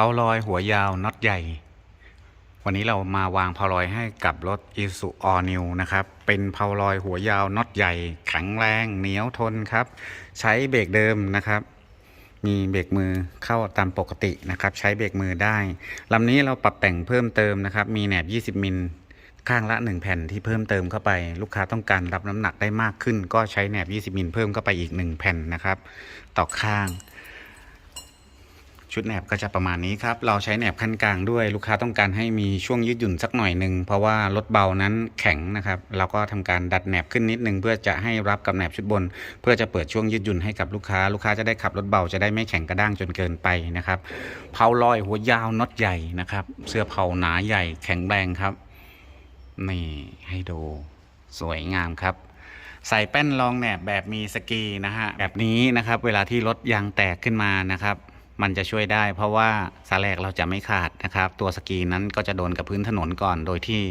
เพาลอยหัวยาวน็อตใหญ่ วันนี้เรามาวางเพาลอยให้กับรถ i s u All New นะครับ เป็นเพาลอยหัวยาวน็อตใหญ่แข็งแรงเหนียวทนครับ ใช้เบรกเดิมนะครับ มีเบรกมือเข้าตามปกตินะครับ ใช้เบรกมือได้ลำนี้เราปรับแต่งเพิ่มเติมนะครับ มีแหนบ 20 มิลข้างละ 1 แผ่นที่เพิ่มเติมเข้าไป ลูกค้าต้องการรับน้ำหนักได้มากขึ้น ก็ใช้แหนบ 20 มิลเพิ่มเข้าไปอีก 1 แผ่นนะครับ ต่อข้าง ชุดแหนบก็จะประมาณนี้ครับ เราใช้แหนบขั้นกลางด้วยลูกค้าต้องการให้มีช่วงยืดหยุ่นสักหน่อยหนึ่งเพราะว่ารถเบานั้นแข็งนะครับ เราก็ทำการดัดแหนบขึ้นนิดนึง เพื่อจะให้รับกับแหนบชุดบน เพื่อจะเปิดช่วงยืดหยุ่นให้กับลูกค้า ลูกค้าจะได้ขับรถเบาจะได้ไม่แข็งกระด้างจนเกินไปนะครับเผาลอยหัวยาวน็อตใหญ่นะครับ เสื้อเผาหนาใหญ่แข็งแรงครับนี่ให้ดูสวยงามครับใส่แป้นรองแหนบแบบมีสกีนะฮะแบบนี้นะครับ เวลาที่รถยางแตกขึ้นมานะครับ มันจะช่วยได้ เพราะว่าสาแลกเราจะไม่ขาดนะครับ ตัวสกีนั้นก็จะโดนกับพื้นถนนก่อนโดยที่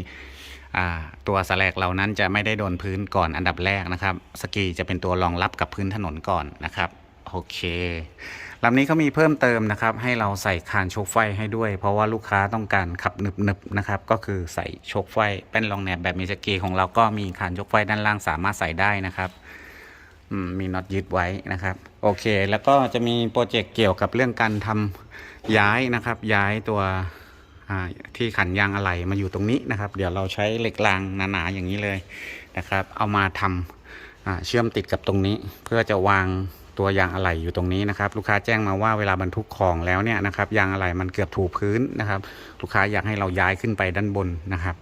ตัวสแลกเรานั้นจะไม่ได้โดนพื้นก่อนอันดับแรกนะครับ สกีจะเป็นตัวรองรับกับพื้นถนนก่อนนะครับโอเคลำนี้เขามีเพิ่มเติมนะครับ ให้เราใส่คานโชกไฟให้ด้วย เพราะว่าลูกค้าต้องการขับหนึบๆนะครับ ก็คือใส่โชกไฟแป้นรองแหนบแบบมีสกีของเราก็มีคานโชกไฟด้านล่างสามารถใส่ได้นะครับมีน็อตยึดไว้นะครับ โอเค แล้วก็จะมีโปรเจกต์เกี่ยวกับเรื่องการทำย้ายนะครับ ย้ายตัวที่ขันยางอะไหล่มาอยู่ตรงนี้นะครับ เดี๋ยวเราใช้เหล็กรางหนาๆอย่างนี้เลยนะครับ เอามาทำอ่าเชื่อมติดกับตรงนี้ เพื่อจะวางตัวยางอะไหล่อยู่ตรงนี้นะครับ ลูกค้าแจ้งมาว่าเวลาบรรทุกของแล้วเนี่ยนะครับยางอะไหล่มันเกือบถูพื้นนะครับ ลูกค้าอยากให้เราย้ายขึ้นไปด้านบนนะครับ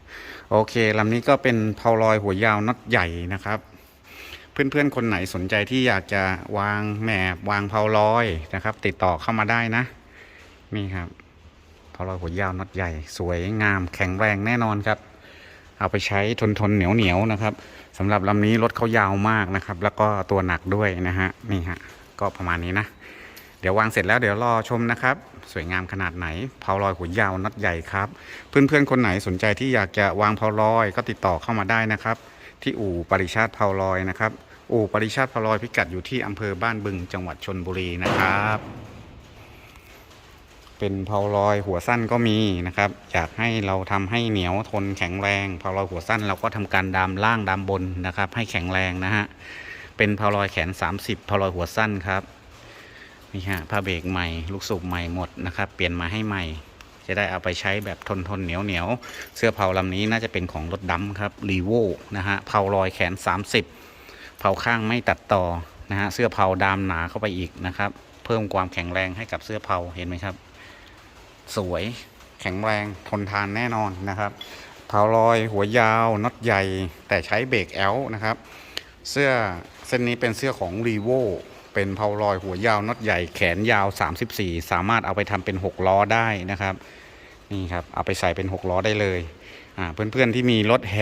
โอเคลำนี้ก็เป็นเพาลอยหัวยาวน็อตใหญ่นะครับ เพื่อนๆ คนไหนสนใจที่อยากจะวางแหมบวางเพาลอยนะครับ ติดต่อเข้ามาได้นะ นี่ครับเพาลอยหัวยาวน็อตใหญ่ สวยงามแข็งแรงแน่นอนครับ เอาไปใช้ทนทนเหนียวเหนียวนะครับสำหรับลำนี้รถเขายาวมากนะครับ แล้วก็ตัวหนักด้วยนะฮะนี่ฮะก็ประมาณนี้นะ เดี๋ยววางเสร็จแล้วเดี๋ยวรอชมนะครับ สวยงามขนาดไหนเพาลอยหัวยาวน็อตใหญ่ครับ เพื่อนๆคนไหนสนใจที่อยากจะวางเพาลอยก็ติดต่อเข้ามาได้นะครับ ที่อู่ปริชาติเพาลอยนะครับ อู่ปริชาติเพาลอยพิกัดอยู่ที่อำเภอบ้านบึงจังหวัดชนบุรีนะครับ เป็นเพาลอยหัวสั้นก็มีนะครับ อยากให้เราทำให้เหนียวทนแข็งแรงเพาลอยหัวสั้นเราก็ทำการดามล่างดามบนนะครับ ให้แข็งแรงนะฮะ เป็นเพาลอยแขน 30เพาลอยหัวสั้นครับนี่ฮะผ้าเบรกใหม่ ลูกสูบใหม่หมดนะครับ เปลี่ยนมาให้ใหม่ จะได้เอาไปใช้แบบทนทนเหนียวเหนียวเสื้อเผาลำนี้น่าจะเป็นของรถดำครับรีโวนะฮะเผาลอยแขน 30 เผาข้างไม่ตัดต่อนะฮะเสื้อเผาดามหนาเข้าไปอีกนะครับ เพิ่มความแข็งแรงให้กับเสื้อเผาเห็นไหมครับ สวยแข็งแรงทนทานแน่นอนนะครับเผาลอยหัวยาวน็อตใหญ่แต่ใช้เบรกแอลนะครับ เสื้อเส้นนี้เป็นเสื้อของรีโว เป็นเพาลอยหัวยาวน็อตใหญ่แขนยาว 34 สามารถเอาไปทำเป็น 6 ล้อได้นะครับนี่ครับเอาไปใส่เป็น 6 ล้อได้เลยอ่าเพื่อนๆที่มีรถแฮ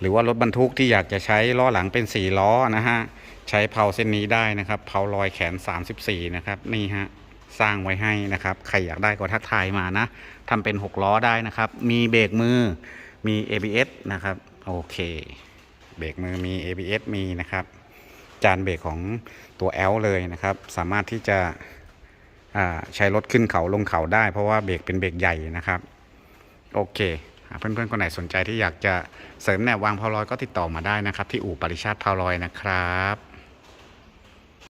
หรือว่ารถบรรทุกที่อยากจะใช้ล้อหลังเป็น 4 ล้อนะฮะใช้เพาเส้นนี้ได้นะครับเพาลอยแขน 34 นะครับนี่ฮะสร้างไว้ให้นะครับ ใครอยากได้ก็ทักทายมานะทำเป็น 6 ล้อได้นะครับ มีเบรกมือมี ABS นะครับ โอเค เบรกมือมี ABS มีนะครับ จานเบรกของตัวแอลเลยนะครับ สามารถที่จะใช้รถขึ้นเขาลงเขาได้ เพราะว่าเบรกเป็นเบรกใหญ่นะครับ โอเคเพื่อนๆคนไหนสนใจที่อยากจะเสริมแนววางพาวลอยก็ติดต่อมาได้นะครับ ที่อู่ปริชาติพาวลอยนะครับ